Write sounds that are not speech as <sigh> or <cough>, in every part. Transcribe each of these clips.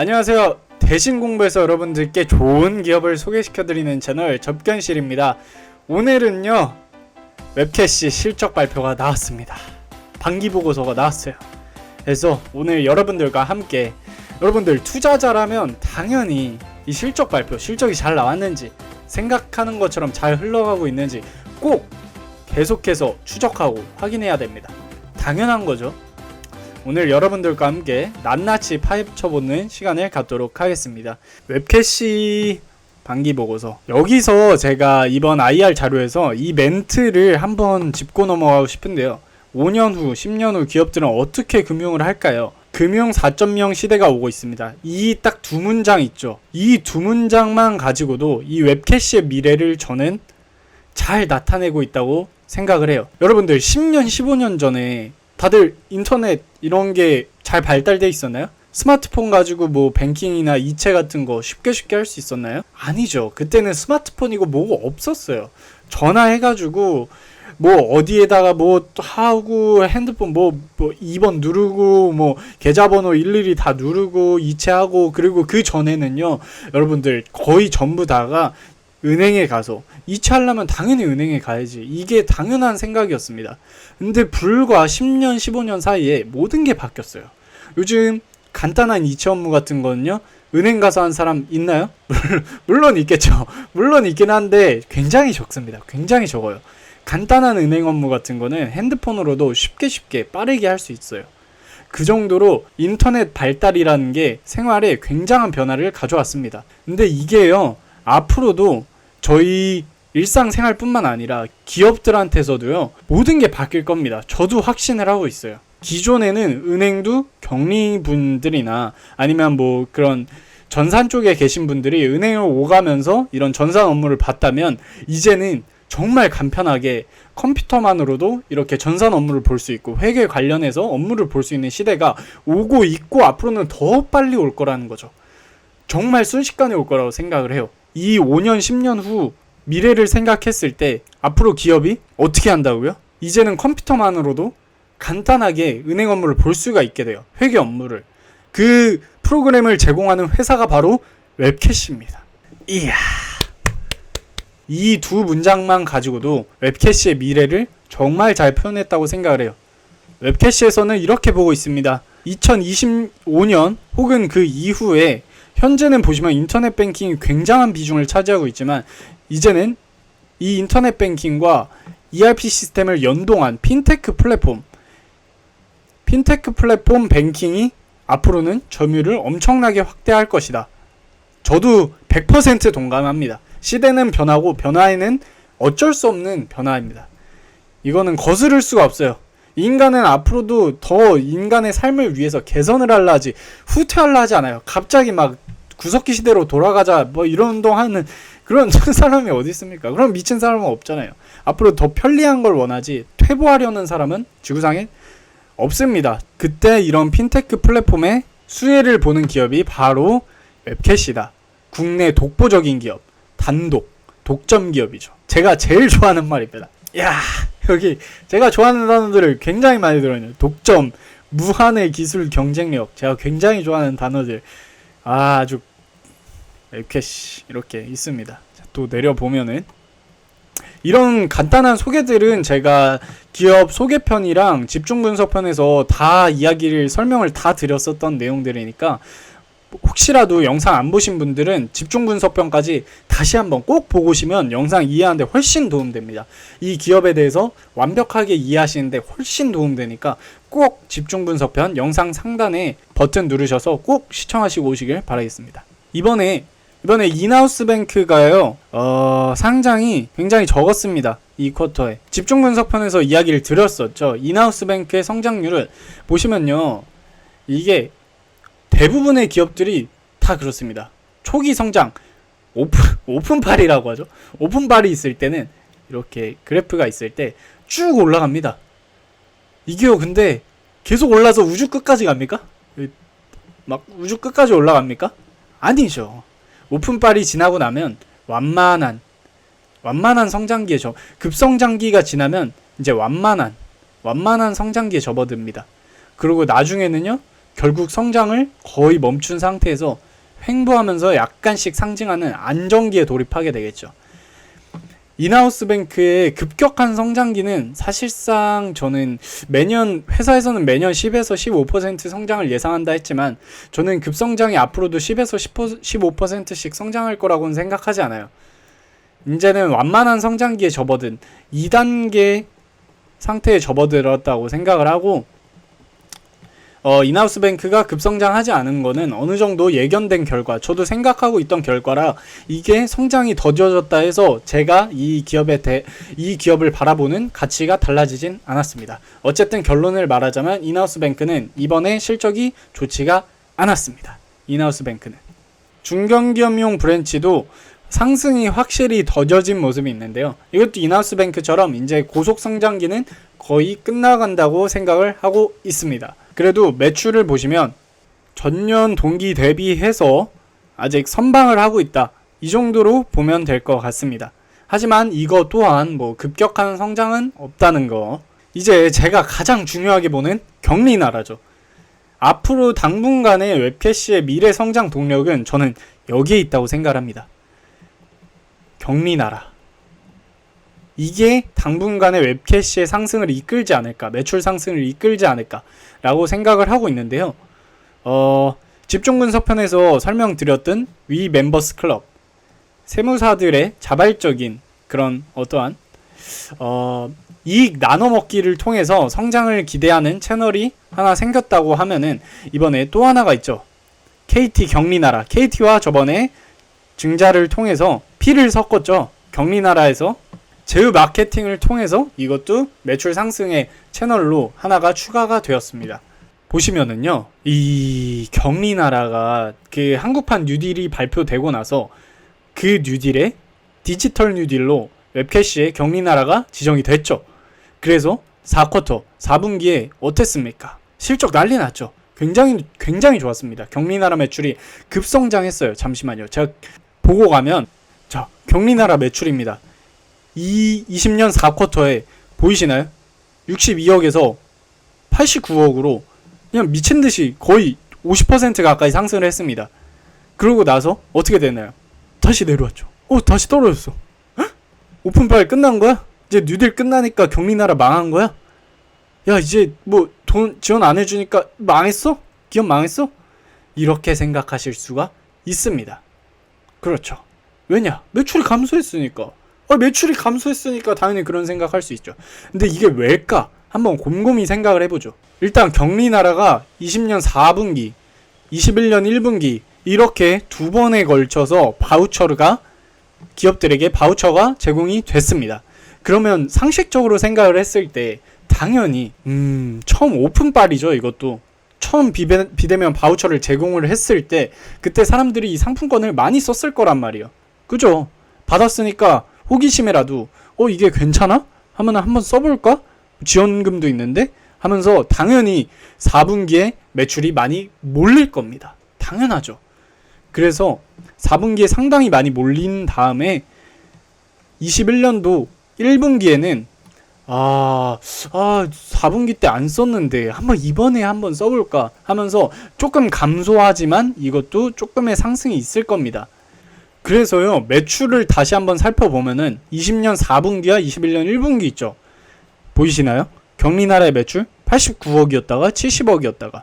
안녕하세요. 대신 공부해서 여러분들께 좋은 기업을 소개시켜드리는 채널 접견실입니다. 오늘은요 웹캐시 실적 발표가 나왔습니다. 반기 보고서가 나왔어요. 그래서 오늘 여러분들과 함께 여러분들 투자자라면 당연히 이 실적 발표, 실적이 잘 나왔는지 생각하는 것처럼 잘 흘러가고 있는지 꼭 계속해서 추적하고 확인해야 됩니다. 당연한 거죠. 오늘 여러분들과 함께 낱낱이 파헤쳐보는 시간을 갖도록 하겠습니다. 웹캐시 반기 보고서 여기서 제가 이번 IR 자료에서 이 멘트를 한번 짚고 넘어가고 싶은데요. 5년 후, 10년 후 기업들은 어떻게 금융을 할까요? 금융 4.0 시대가 오고 있습니다. 이 딱 두 문장 있죠. 이 두 문장만 가지고도 이 웹캐시의 미래를 저는 잘 나타내고 있다고 생각을 해요. 여러분들 10년, 15년 전에 다들 인터넷 이런 게 잘 발달돼 있었나요? 스마트폰 가지고 뭐 뱅킹이나 이체 같은 거 쉽게 쉽게 할 수 있었나요? 아니죠. 그때는 스마트폰이고 뭐고 없었어요. 전화해가지고 뭐 어디에다가 뭐 하고 핸드폰 뭐, 뭐 2번 누르고 뭐 계좌번호 일일이 다 누르고 이체하고 그리고 그 전에는요 여러분들 거의 전부 다가 은행에 가서 이체하려면 당연히 은행에 가야지 이게 당연한 생각이었습니다 근데 불과 10년 15년 사이에 모든 게 바뀌었어요 요즘 간단한 이체 업무 같은 거는요 은행 가서 한 사람 있나요? <laughs> 물론 있겠죠 <laughs> 물론 있긴 한데 굉장히 적습니다 굉장히 적어요 간단한 은행 업무 같은 거는 핸드폰으로도 쉽게 쉽게 빠르게 할 수 있어요. 그 정도로 인터넷 발달이라는 게 생활에 굉장한 변화를 가져왔습니다. 근데 이게요, 앞으로도 저희 일상생활뿐만 아니라 기업들한테서도요, 모든 게 바뀔 겁니다. 저도 확신을 하고 있어요. 기존에는 은행도 격리분들이나 아니면 뭐 그런 전산 쪽에 계신 분들이 은행을 오가면서 이런 전산 업무를 봤다면 이제는 정말 간편하게 컴퓨터만으로도 이렇게 전산 업무를 볼 수 있고 회계 관련해서 업무를 볼 수 있는 시대가 오고 있고 앞으로는 더 빨리 올 거라는 거죠. 정말 순식간에 올 거라고 생각을 해요. 이 5년, 10년 후 미래를 생각했을 때 앞으로 기업이 어떻게 한다고요? 이제는 컴퓨터만으로도 간단하게 은행 업무를 볼 수가 있게 돼요. 회계 업무를. 그 프로그램을 제공하는 회사가 바로 웹캐시입니다. 이야. 이 두 문장만 가지고도 웹캐시의 미래를 정말 잘 표현했다고 생각을 해요. 웹캐시에서는 이렇게 보고 있습니다. 2025년 혹은 그 이후에 현재는 보시면 인터넷 뱅킹이 굉장한 비중을 차지하고 있지만 이제는 이 인터넷 뱅킹과 ERP 시스템을 연동한 핀테크 플랫폼 핀테크 플랫폼 뱅킹이 앞으로는 점유율을 엄청나게 확대할 것이다. 저도 100% 동감합니다. 시대는 변하고 변화에는 어쩔 수 없는 변화입니다. 이거는 거스를 수가 없어요. 인간은 앞으로도 더 인간의 삶을 위해서 개선을 하려 하지 후퇴하려 하지 않아요. 갑자기 막 구석기 시대로 돌아가자 뭐 이런 운동하는 그런 <laughs> 사람이 어디 있습니까? 그럼 미친 사람은 없잖아요. 앞으로 더 편리한 걸 원하지 퇴보하려는 사람은 지구상에 없습니다. 그때 이런 핀테크 플랫폼의 수혜를 보는 기업이 바로 웹캐시다. 국내 독보적인 기업, 단독, 독점 기업이죠. 제가 제일 좋아하는 말입니다. 야, 여기 제가 좋아하는 단어들을 굉장히 많이 들어있네요. 독점, 무한의 기술 경쟁력. 제가 굉장히 좋아하는 단어들. 아, 아주 웹캐시 이렇게 있습니다. 자, 또 내려보면은 이런 간단한 소개들은 제가 기업 소개편이랑 집중 분석편에서 다 이야기를 설명을 다 드렸었던 내용들이니까 혹시라도 영상 안 보신 분들은 집중 분석편까지 다시 한번 꼭 보고시면 영상 이해하는데 훨씬 도움됩니다. 이 기업에 대해서 완벽하게 이해하시는데 훨씬 도움되니까 꼭 집중 분석편 영상 상단에 버튼 누르셔서 꼭 시청하시고 오시길 바라겠습니다. 이번에 이번에 이나우스 뱅크가요 어, 상장이 굉장히 적었습니다 이 쿼터에 집중 분석편에서 이야기를 드렸었죠 이나우스 뱅크의 성장률을 보시면요 이게 대부분의 기업들이 다 그렇습니다. 초기 성장 오픈 <laughs> 오픈팔이라고 하죠. 오픈팔이 있을 때는 이렇게 그래프가 있을 때 쭉 올라갑니다. 이게요 근데 계속 올라서 우주 끝까지 갑니까? 막 우주 끝까지 올라갑니까? 아니죠. 오픈빨이 지나고 나면 완만한 완만한 성장기에 저 급성장기가 지나면 이제 완만한 완만한 성장기에 접어듭니다. 그리고 나중에는요 결국 성장을 거의 멈춘 상태에서 횡보하면서 약간씩 상징하는 안정기에 돌입하게 되겠죠. 인하우스 뱅크의 급격한 성장기는 사실상 저는 매년 회사에서는 매년 10에서 15% 성장을 예상한다 했지만 저는 급성장이 앞으로도 10에서 15%씩 성장할 거라고는 생각하지 않아요. 이제는 완만한 성장기에 접어든 2단계 상태에 접어들었다고 생각을 하고 어, 인하우스 뱅크가 급성장하지 않은 거는 어느 정도 예견된 결과, 저도 생각하고 있던 결과라 이게 성장이 더뎌졌다 해서 제가 이 기업에 대, 이 기업을 바라보는 가치가 달라지진 않았습니다. 어쨌든 결론을 말하자면 인하우스 뱅크는 이번에 실적이 좋지가 않았습니다. 인하우스 뱅크는 중견기업용 브랜치도 상승이 확실히 더뎌진 모습이 있는데요. 이것도 인하우스 뱅크처럼 이제 고속 성장기는 거의 끝나간다고 생각을 하고 있습니다. 그래도 매출을 보시면 전년 동기 대비해서 아직 선방을 하고 있다. 이 정도로 보면 될 것 같습니다. 하지만 이거 또한 뭐 급격한 성장은 없다는 거. 이제 제가 가장 중요하게 보는 격리 나라죠. 앞으로 당분간의 웹캐시의 미래 성장 동력은 저는 여기에 있다고 생각합니다. 격리 나라. 이게 당분간의 웹캐시의 상승을 이끌지 않을까, 매출 상승을 이끌지 않을까라고 생각을 하고 있는데요. 어, 집중 분석 편에서 설명드렸던 위 멤버스 클럽, 세무사들의 자발적인 그런 어떠한 어, 이익 나눠 먹기를 통해서 성장을 기대하는 채널이 하나 생겼다고 하면은 이번에 또 하나가 있죠. KT 격리나라. KT와 저번에 증자를 통해서 피를 섞었죠. 격리나라에서 제휴 마케팅을 통해서 이것도 매출 상승의 채널로 하나가 추가가 되었습니다. 보시면은요, 이 격리 나라가 그 한국판 뉴딜이 발표되고 나서 그 뉴딜에 디지털 뉴딜로 웹캐시의 격리 나라가 지정이 됐죠. 그래서 4쿼터, 4분기에 어땠습니까? 실적 난리 났죠. 굉장히 굉장히 좋았습니다. 격리 나라 매출이 급성장했어요. 잠시만요. 제가 보고 가면 자, 격리 나라 매출입니다. 이 20년 4쿼터에 보이시나요? 62억에서 89억으로 그냥 미친 듯이 거의 50% 가까이 상승을 했습니다. 그러고 나서 어떻게 되나요? 다시 내려왔죠. 어, 다시 떨어졌어. 헉? 오픈파일 끝난 거야? 이제 뉴딜 끝나니까 격리나라 망한 거야? 야, 이제 뭐 돈 지원 안 해주니까 망했어? 기업 망했어? 이렇게 생각하실 수가 있습니다. 그렇죠. 왜냐? 매출이 감소했으니까. 어, 매출이 감소했으니까 당연히 그런 생각할 수 있죠. 근데 이게 왜일까? 한번 곰곰이 생각을 해보죠. 일단 격리 나라가 20년 4분기, 21년 1분기 이렇게 두 번에 걸쳐서 바우처가 기업들에게 바우처가 제공이 됐습니다. 그러면 상식적으로 생각을 했을 때 당연히 음 처음 오픈빨이죠 이것도 처음 비대, 비대면 바우처를 제공을 했을 때 그때 사람들이 이 상품권을 많이 썼을 거란 말이에요. 그죠? 받았으니까 호기심에라도 어 이게 괜찮아? 하면 한번 써볼까? 지원금도 있는데 하면서 당연히 4분기에 매출이 많이 몰릴 겁니다. 당연하죠. 그래서 4분기에 상당히 많이 몰린 다음에 21년도 1분기에는 아, 아, 4분기 때 안 썼는데 한번 이번에 한번 써볼까 하면서 조금 감소하지만 이것도 조금의 상승이 있을 겁니다. 그래서요, 매출을 다시 한번 살펴보면은 20년 4분기와 21년 1분기 있죠. 보이시나요? 격리나라의 매출 89억이었다가 70억이었다가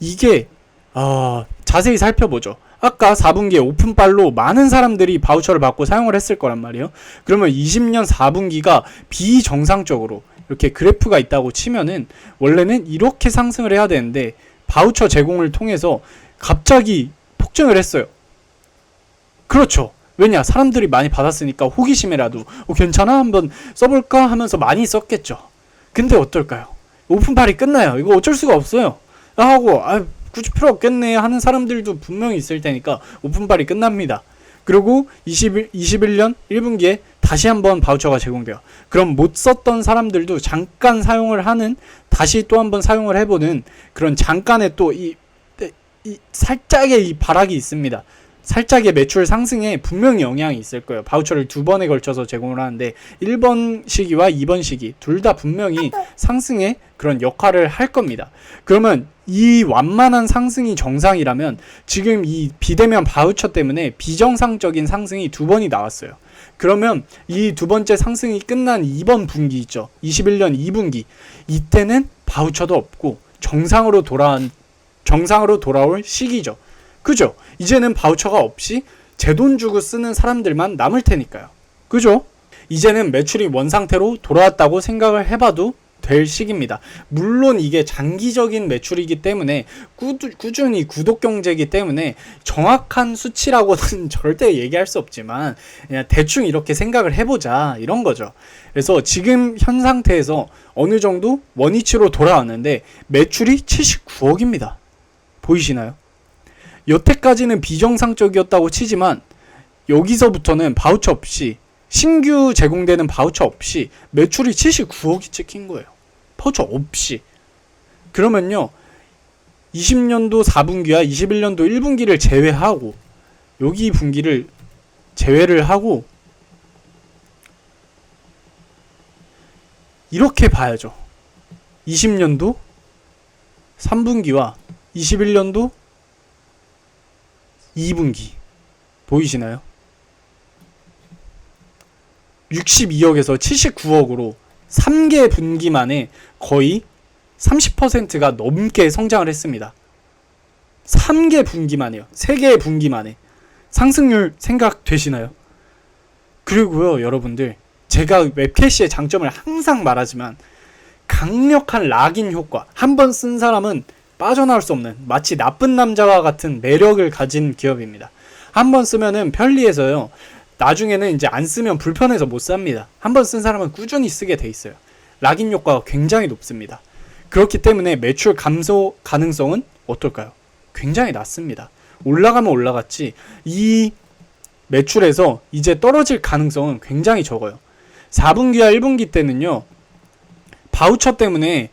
이게 아, 자세히 살펴보죠. 아까 4분기에 오픈빨로 많은 사람들이 바우처를 받고 사용을 했을 거란 말이에요. 그러면 20년 4분기가 비정상적으로 이렇게 그래프가 있다고 치면은 원래는 이렇게 상승을 해야 되는데 바우처 제공을 통해서 갑자기 폭증을 했어요. 그렇죠. 왜냐 사람들이 많이 받았으니까 호기심에라도 어, 괜찮아 한번 써볼까 하면서 많이 썼겠죠. 근데 어떨까요? 오픈팔이 끝나요. 이거 어쩔 수가 없어요. 하고 아 굳이 필요 없겠네 하는 사람들도 분명히 있을 테니까 오픈팔이 끝납니다. 그리고 21, 21년 1분기에 다시 한번 바우처가 제공돼요. 그럼 못 썼던 사람들도 잠깐 사용을 하는 다시 또 한번 사용을 해보는 그런 잠깐의 또이 이 살짝의 이 발악이 있습니다. 살짝의 매출 상승에 분명히 영향이 있을 거예요. 바우처를 두 번에 걸쳐서 제공을 하는데 1번 시기와 2번 시기 둘 다 분명히 상승에 그런 역할을 할 겁니다. 그러면 이 완만한 상승이 정상이라면 지금 이 비대면 바우처 때문에 비정상적인 상승이 두 번이 나왔어요. 그러면 이 두 번째 상승이 끝난 2번 분기 있죠. 21년 2분기. 이때는 바우처도 없고 정상으로 돌아온 정상으로 돌아올 시기죠. 그죠? 이제는 바우처가 없이 제 돈 주고 쓰는 사람들만 남을 테니까요. 그죠? 이제는 매출이 원상태로 돌아왔다고 생각을 해봐도 될 시기입니다. 물론 이게 장기적인 매출이기 때문에 꾸, 꾸준히 구독 경제이기 때문에 정확한 수치라고는 <laughs> 절대 얘기할 수 없지만 그냥 대충 이렇게 생각을 해보자 이런 거죠. 그래서 지금 현 상태에서 어느 정도 원위치로 돌아왔는데 매출이 79억입니다. 보이시나요? 여태까지는 비정상적이었다고 치지만 여기서부터는 바우처 없이 신규 제공되는 바우처 없이 매출이 79억이 찍힌 거예요. 바우처 없이. 그러면요. 20년도 4분기와 21년도 1분기를 제외하고 여기 분기를 제외를 하고 이렇게 봐야죠. 20년도 3분기와 21년도 2분기 보이시나요? 62억에서 79억으로 3개 분기 만에 거의 30%가 넘게 성장을 했습니다. 3개 분기 만에요. 3개의 분기 만에. 상승률 생각되시나요? 그리고요, 여러분들. 제가 웹캐시의 장점을 항상 말하지만 강력한 락인 효과. 한 번 쓴 사람은 빠져나올 수 없는 마치 나쁜 남자와 같은 매력을 가진 기업입니다. 한번 쓰면은 편리해서요. 나중에는 이제 안 쓰면 불편해서 못 삽니다. 한번 쓴 사람은 꾸준히 쓰게 돼 있어요. 락인 효과가 굉장히 높습니다. 그렇기 때문에 매출 감소 가능성은 어떨까요? 굉장히 낮습니다. 올라가면 올라갔지 이 매출에서 이제 떨어질 가능성은 굉장히 적어요. 4분기와 1분기 때는요. 바우처 때문에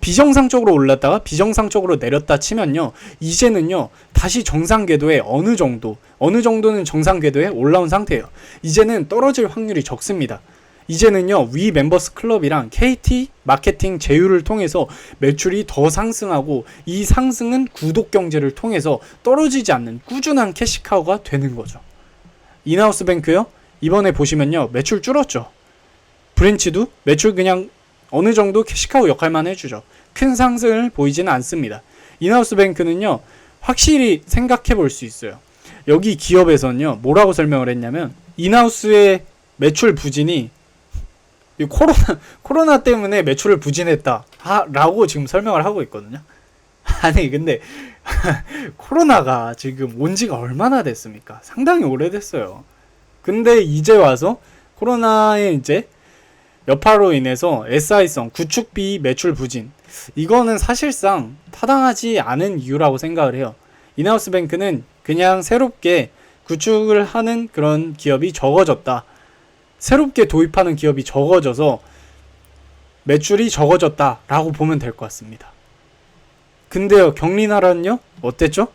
비정상적으로 올랐다가 비정상적으로 내렸다 치면요. 이제는요. 다시 정상 궤도에 어느 정도, 어느 정도는 정상 궤도에 올라온 상태예요. 이제는 떨어질 확률이 적습니다. 이제는요. 위 멤버스 클럽이랑 KT 마케팅 제휴를 통해서 매출이 더 상승하고 이 상승은 구독 경제를 통해서 떨어지지 않는 꾸준한 캐시카우가 되는 거죠. 인하우스 뱅크요. 이번에 보시면요. 매출 줄었죠. 브랜치도 매출 그냥 어느 정도 캐시카우 역할만 해주죠. 큰 상승을 보이지는 않습니다. 인하우스 뱅크는요, 확실히 생각해 볼 수 있어요. 여기 기업에서는요, 뭐라고 설명을 했냐면, 인하우스의 매출 부진이 이 코로나, <laughs> 코로나 때문에 매출을 부진했다. 하, 라고 지금 설명을 하고 있거든요. <laughs> 아니, 근데, <laughs> 코로나가 지금 온 지가 얼마나 됐습니까? 상당히 오래됐어요. 근데 이제 와서 코로나에 이제 여파로 인해서 SI성 구축비 매출 부진 이거는 사실상 타당하지 않은 이유라고 생각을 해요. 인하우스 뱅크는 그냥 새롭게 구축을 하는 그런 기업이 적어졌다. 새롭게 도입하는 기업이 적어져서 매출이 적어졌다라고 보면 될 것 같습니다. 근데요, 경리나라는요? 어땠죠?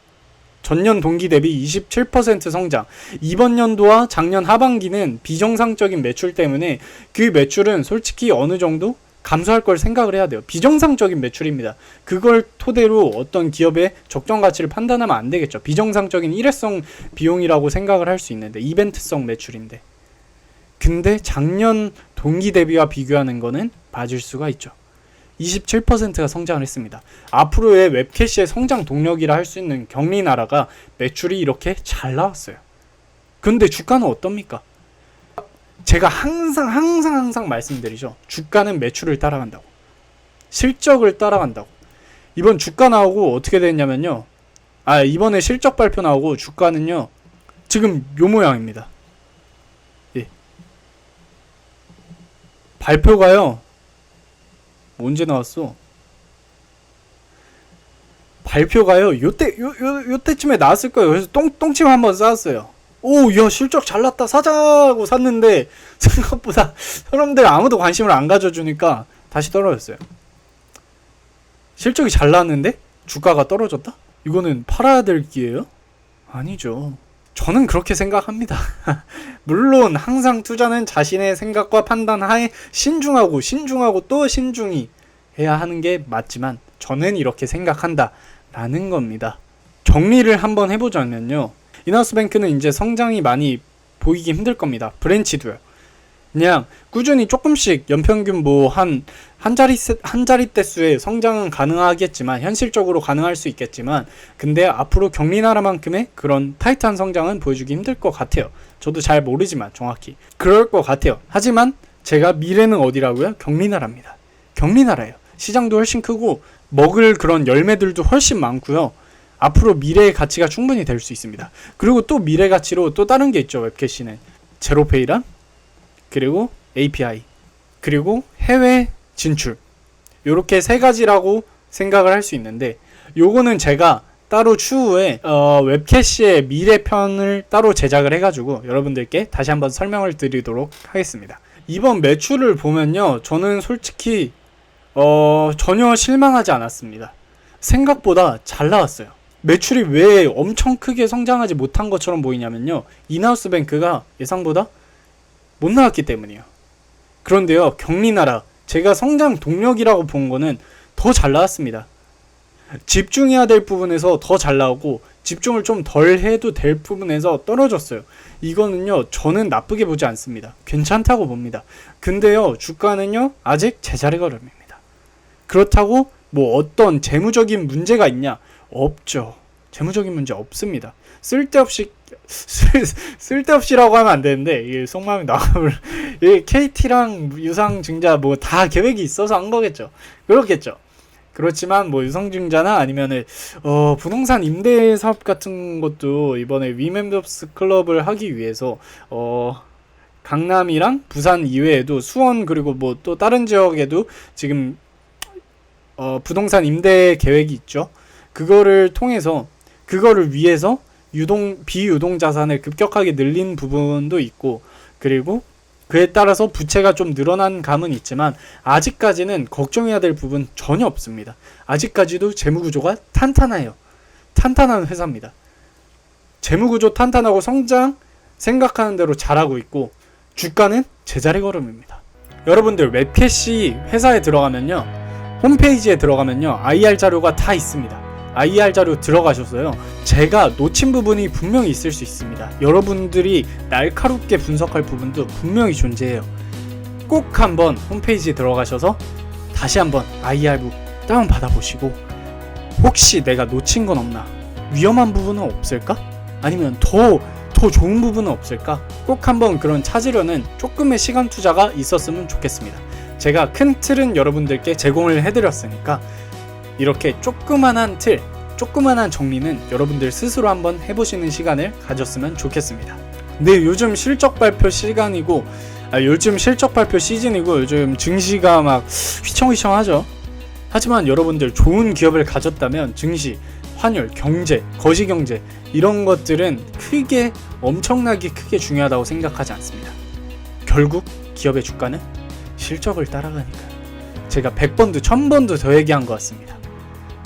전년 동기 대비 27% 성장. 이번 연도와 작년 하반기는 비정상적인 매출 때문에 그 매출은 솔직히 어느 정도 감소할 걸 생각을 해야 돼요. 비정상적인 매출입니다. 그걸 토대로 어떤 기업의 적정 가치를 판단하면 안 되겠죠. 비정상적인 일회성 비용이라고 생각을 할 수 있는데 이벤트성 매출인데. 근데 작년 동기 대비와 비교하는 거는 봐줄 수가 있죠. 27%가 성장을 했습니다. 앞으로의 웹캐시의 성장 동력이라 할 수 있는 격리나라가 매출이 이렇게 잘 나왔어요. 근데 주가는 어떻습니까? 제가 항상 항상 항상 말씀드리죠. 주가는 매출을 따라간다고. 실적을 따라간다고. 이번 주가 나오고 어떻게 됐냐면요. 아, 이번에 실적 발표 나오고 주가는요. 지금 요 모양입니다. 예. 발표가요. 언제 나왔어? 발표가요. 요때 요, 요 요때쯤에 나왔을 거예요. 그래서 똥 똥침 한번 쌓았어요. 오, 야 실적 잘 났다 사자고 샀는데 <laughs> 생각보다 사람들 아무도 관심을 안 가져주니까 다시 떨어졌어요. 실적이 잘 났는데 주가가 떨어졌다? 이거는 팔아야 될 기회예요? 아니죠. 저는 그렇게 생각합니다. <laughs> 물론 항상 투자는 자신의 생각과 판단 하에 신중하고 신중하고 또 신중히 해야 하는 게 맞지만 저는 이렇게 생각한다 라는 겁니다. 정리를 한번 해보자면요. 이나우스뱅크는 이제 성장이 많이 보이기 힘들 겁니다. 브랜치도요. 그냥 꾸준히 조금씩 연평균 뭐 한 한 자리 세- 한 자리 대 수의 성장은 가능하겠지만 현실적으로 가능할 수 있겠지만 근데 앞으로 격리 나라만큼의 그런 타이트한 성장은 보여주기 힘들 것 같아요. 저도 잘 모르지만 정확히 그럴 것 같아요. 하지만 제가 미래는 어디라고요? 격리 나라입니다. 격리 나라예요. 시장도 훨씬 크고 먹을 그런 열매들도 훨씬 많고요. 앞으로 미래의 가치가 충분히 될 수 있습니다. 그리고 또 미래 가치로 또 다른 게 있죠. 웹캐시는 제로페이랑 그리고 API 그리고 해외 진출 요렇게 세 가지라고 생각을 할 수 있는데 요거는 제가 따로 추후에 어, 웹캐시의 미래 편을 따로 제작을 해가지고 여러분들께 다시 한번 설명을 드리도록 하겠습니다. 이번 매출을 보면요, 저는 솔직히 어, 전혀 실망하지 않았습니다. 생각보다 잘 나왔어요. 매출이 왜 엄청 크게 성장하지 못한 것처럼 보이냐면요, 이나우스 뱅크가 예상보다 못 나왔기 때문이에요. 그런데요, 격리나라 제가 성장 동력이라고 본 거는 더 잘 나왔습니다. 집중해야 될 부분에서 더 잘 나오고 집중을 좀 덜 해도 될 부분에서 떨어졌어요. 이거는요, 저는 나쁘게 보지 않습니다. 괜찮다고 봅니다. 근데요, 주가는요, 아직 제자리 걸음입니다. 그렇다고 뭐 어떤 재무적인 문제가 있냐? 없죠. 재무적인 문제 없습니다. 쓸데없이 쓸, 쓸데없이라고 하면 안 되는데 이게 속마음이 나가면 <laughs> 이 KT랑 유상증자 뭐 다 계획이 있어서 한 거겠죠. 그렇겠죠. 그렇지만 뭐 유상증자나 아니면은 어 부동산 임대 사업 같은 것도 이번에 위멤버스 클럽을 하기 위해서 어 강남이랑 부산 이외에도 수원 그리고 뭐 또 다른 지역에도 지금 어 부동산 임대 계획이 있죠. 그거를 통해서 그거를 위해서 유동 비유동 자산을 급격하게 늘린 부분도 있고 그리고 그에 따라서 부채가 좀 늘어난 감은 있지만 아직까지는 걱정해야 될 부분 전혀 없습니다. 아직까지도 재무 구조가 탄탄해요. 탄탄한 회사입니다. 재무 구조 탄탄하고 성장 생각하는 대로 잘하고 있고 주가는 제자리 걸음입니다. 여러분들 웹캐시 회사에 들어가면요. 홈페이지에 들어가면요. IR 자료가 다 있습니다. IR 자료 들어가셔서요. 제가 놓친 부분이 분명히 있을 수 있습니다. 여러분들이 날카롭게 분석할 부분도 분명히 존재해요. 꼭 한번 홈페이지에 들어가셔서 다시 한번 IR북 다운 받아보시고 혹시 내가 놓친 건 없나? 위험한 부분은 없을까? 아니면 더, 더 좋은 부분은 없을까? 꼭 한번 그런 찾으려는 조금의 시간 투자가 있었으면 좋겠습니다. 제가 큰 틀은 여러분들께 제공을 해드렸으니까 이렇게 조그만한 틀, 조그만한 정리는 여러분들 스스로 한번 해보시는 시간을 가졌으면 좋겠습니다. 네, 요즘 실적 발표 시간이고, 아, 요즘 실적 발표 시즌이고, 요즘 증시가 막 휘청휘청하죠. 하지만 여러분들 좋은 기업을 가졌다면 증시, 환율, 경제, 거시경제 이런 것들은 크게 엄청나게 크게 중요하다고 생각하지 않습니다. 결국 기업의 주가는 실적을 따라가니까요. 제가 100번도 1000번도 더 얘기한 것 같습니다.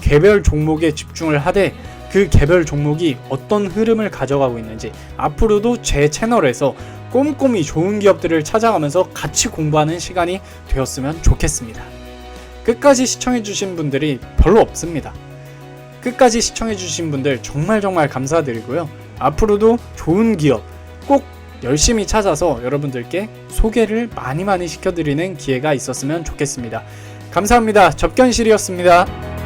개별 종목에 집중을 하되 그 개별 종목이 어떤 흐름을 가져가고 있는지 앞으로도 제 채널에서 꼼꼼히 좋은 기업들을 찾아가면서 같이 공부하는 시간이 되었으면 좋겠습니다. 끝까지 시청해주신 분들이 별로 없습니다. 끝까지 시청해주신 분들 정말 정말 감사드리고요. 앞으로도 좋은 기업 꼭 열심히 찾아서 여러분들께 소개를 많이 많이 시켜드리는 기회가 있었으면 좋겠습니다. 감사합니다. 접견실이었습니다.